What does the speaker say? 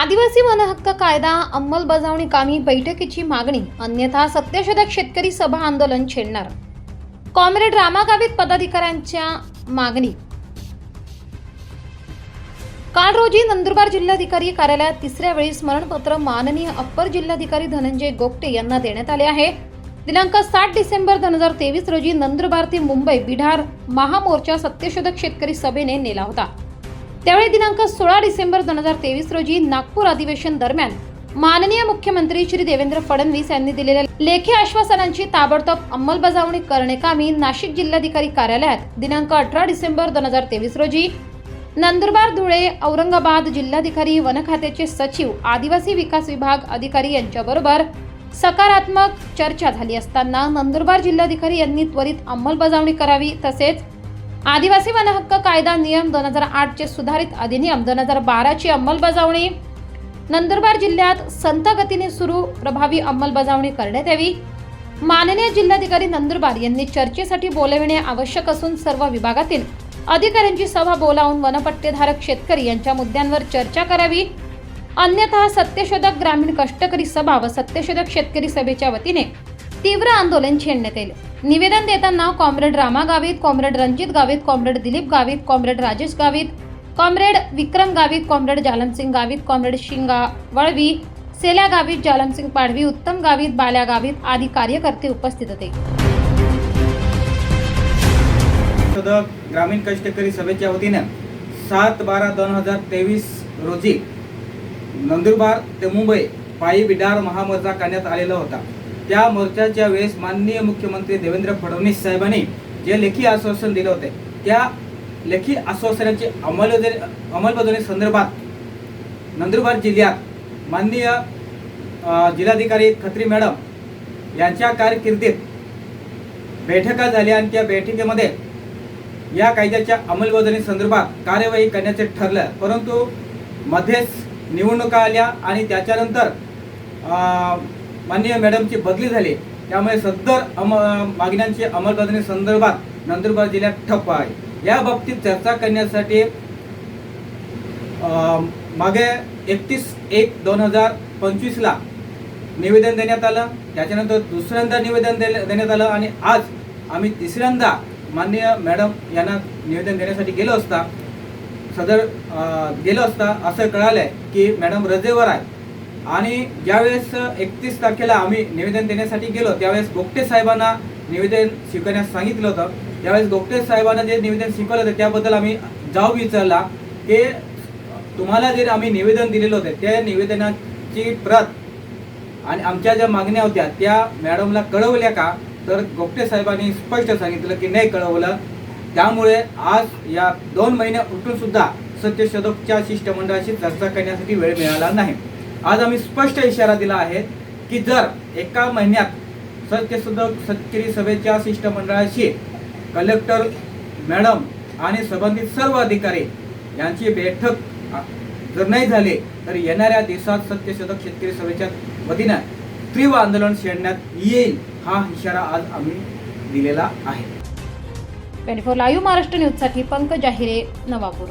आदिवासी वनहक्क कायदा अंमलबजावणी कामी बैठकीची मागणी अन्यथा सत्यशोधक शेतकरी सभा आंदोलन छेडणार. कॉम्रेड रामागावीत पदाधिकाऱ्यांच्या मागणी. काल रोजी नंदुरबार जिल्हाधिकारी कार्यालयात तिसऱ्या वेळी स्मरणपत्र माननीय अप्पर जिल्हाधिकारी धनंजय गोगटे यांना देण्यात आले आहे. दिनांक सात डिसेंबर दोन हजार तेवीस रोजी नंदुरबार ते मुंबई बिढार महामोर्चा सत्यशोधक शेतकरी सभेने नेला होता. त्यावेळी दिनांक सोळा डिसेंबर दोन हजार तेवीस रोजी नागपूर अधिवेशन दरम्यान माननीय मुख्यमंत्री श्री देवेंद्र फडणवीस यांनी दिलेल्या लेखी आश्वासनांची ताबडतोब अंमलबजावणी करण्याकामी नाशिक जिल्हाधिकारी कार्यालयात दिनांक अठरा डिसेंबर दोन हजार तेवीस रोजी नंदुरबार धुळे औरंगाबाद जिल्हाधिकारी वन खात्याचे सचिव आदिवासी विकास विभाग अधिकारी यांच्याबरोबर सकारात्मक चर्चा झाली असताना नंदुरबार जिल्हाधिकारी यांनी त्वरित अंमलबजावणी करावी तसेच आदिवासी वनहक्क कायदा नियम दोन हजार आठचे सुधारित अधिनियम दोन हजार बाराची अंमलबजावणी. नंदुरबार जिल्ह्यात संत गतीने सुरू प्रभावी अंमलबजावणी करण्यात यावी. माननीय जिल्हाधिकारी नंदुरबार यांनी चर्चेसाठी बोलविणे आवश्यक असून सर्व विभागातील अधिकाऱ्यांची सभा बोलावून वनपट्टेधारक शेतकरी यांच्या मुद्द्यांवर चर्चा करावी. अन्यथा सत्यशोधक ग्रामीण कष्टकरी सभा व सत्यशोधक शेतकरी सभेच्या वतीने तीव्र आंदोलन छेडण्यात येईल. निवेदन देताना comrade Rama Gavit comrade Ranjit Gavit comrade Dilip Gavit comrade Rajesh Gavit comrade Vikram Gavit comrade Jalamsing Gavit comrade Shinga Valvi Selya Gavit Jalamsing Padvi Uttam Gavit Balya Gavit आदी कार्यकर्ते उपस्थित होते. ग्रामीण कष्टकरी सभेच्या वतीनं सात बारा दोन हजार तेवीस रोजी नंदुरबार ते मुंबई पायी बिडार महामोर्चा करण्यात आलेला होता. त्या मोर्चाच्या वेळेस माननीय मुख्यमंत्री देवेंद्र फडणवीस साहेबांनी जे लेखी आश्वासन दिले होते त्या लेखी आश्वासनाची अंमलबजावणी अंमलबजावणी संदर्भात नंदुरबार जिल्ह्यात माननीय जिल्हाधिकारी खत्री मॅडम यांच्या कारकिर्दीत बैठका झाल्या आणि त्या बैठकीमध्ये या कायद्याच्या अंमलबजावणी संदर्भात कार्यवाही करण्याचे ठरलं. परंतु मध्येच निवडणुका आल्या आणि त्याच्यानंतर माननीय मॅडमची बदली झाली. त्यामुळे सदर अम मागण्यांची अंमलबजावणी संदर्भात नंदुरबार जिल्ह्यात ठप्प आहे. या बाबतीत चर्चा करण्यासाठी मागे एकतीस एक दोन हजार पंचवीसला निवेदन देण्यात आलं. त्याच्यानंतर दुसऱ्यांदा निवेदन देण्यात आलं आणि आज आम्ही तिसऱ्यांदा माननीय मॅडम यांना निवेदन देण्यासाठी गेलो असता सदर गेलो असता असं कळालं आहे की मॅडम रजेवर आहे आणि ज्यावेळेस एकतीस तारखेला आम्ही निवेदन देण्यासाठी गेलो त्यावेळेस गोगटे साहेबांना निवेदन स्वीकारण्यास सांगितलं होतं. त्यावेळेस गोगटे साहेबांना जे निवेदन शिकवलं होतं त्याबद्दल आम्ही जाऊ विचारला की तुम्हाला जे आम्ही निवेदन दिलेलं होतं त्या निवेदनाची प्रत आणि आमच्या ज्या मागण्या होत्या त्या मॅडमला कळवल्या का? तर गोपटे साहेबांनी स्पष्ट सांगितलं की नाही कळवलं. त्यामुळे आज या दोन महिने उठून सुद्धा सत्यशोधकच्या शिष्टमंडळाशी चर्चा करण्यासाठी वेळ मिळाला नाही. आज आम्ही स्पष्ट इशारा दिला आहे की जर एका महिन्यात सत्यशोधक शेतकरी सभेच्या शिष्टमंडळाशी कलेक्टर मॅडम आणि संबंधित सर्व अधिकारी यांची बैठक जर नाही झाली तर येणाऱ्या दिवसात सत्यशोधक शेतकरी सभेच्या वतीनं तीव्र आंदोलन छेडण्यात येईल हा इशारा आज आम्ही दिलेला आहे. ट्वेंटी फोर लाईव्ह महाराष्ट्र न्यूजसाठी पंकज जाहिरे नवापूर.